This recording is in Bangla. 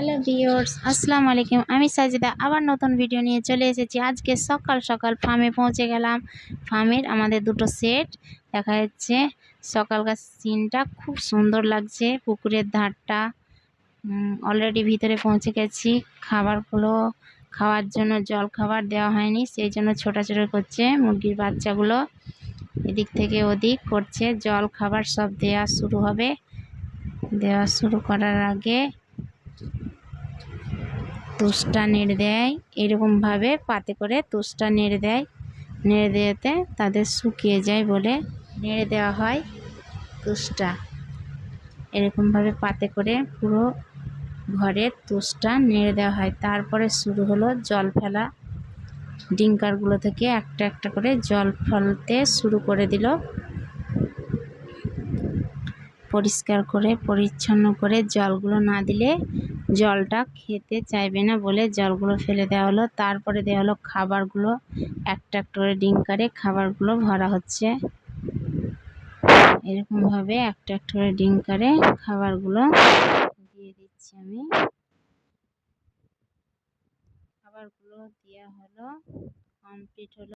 হ্যালো ভিউয়ার্স আসসালামু আলাইকুম আমি সাজিদা, আবার নতুন ভিডিও নিয়ে চলে এসেছি। আজকে সকাল সকাল ফার্মে পৌঁছে গেলাম। ফার্মের আমাদের দুটো সেট দেখা যাচ্ছে সকালকার সিনটা খুব সুন্দর লাগছে। পুকুরের ধারটা অলরেডি ভিতরে পৌঁছে গেছি। খাবারগুলো, খাওয়ার জন্য জল খাবার দেওয়া হয়নি। সেই জন্য ছোটাছুটি করছে মুরগির বাচ্চাগুলো। এদিক থেকে ওদিক করছে। জল খাবার সব দেওয়া শুরু হবে। দেওয়া শুরু করার আগে তুষটা নেড়ে দেয়। এরকমভাবে পাতে করে তুষটা নেড়ে দেয়। নেড়ে দেওয়াতে তাদের শুকিয়ে যায় বলে নেড়ে দেওয়া হয় তুষটা। এরকমভাবে পাতে করে পুরো ঘরের তুষটা নেড়ে দেওয়া হয়। তারপরে শুরু হলো জল ফেলা। ডিঙ্কারগুলো থেকে একটা একটা করে জল ফেলতে শুরু করে দিল। পরিষ্কার করে, পরিচ্ছন্ন করে জলগুলো না দিলে জলটা খেতে চাইবে না বলে জলগুলো ফেলে দেওয়া হলো। তারপরে দেওয়া হলো খাবারগুলো। একটা একটা করে ডিঙ্কারে খাবারগুলো ভরা হচ্ছে। এরকমভাবে একটা একটা করে ডিঙ্কারে খাবারগুলো দিয়ে দিচ্ছি আমি। খাবারগুলো দেওয়া হলো, কমপ্লিট হলো।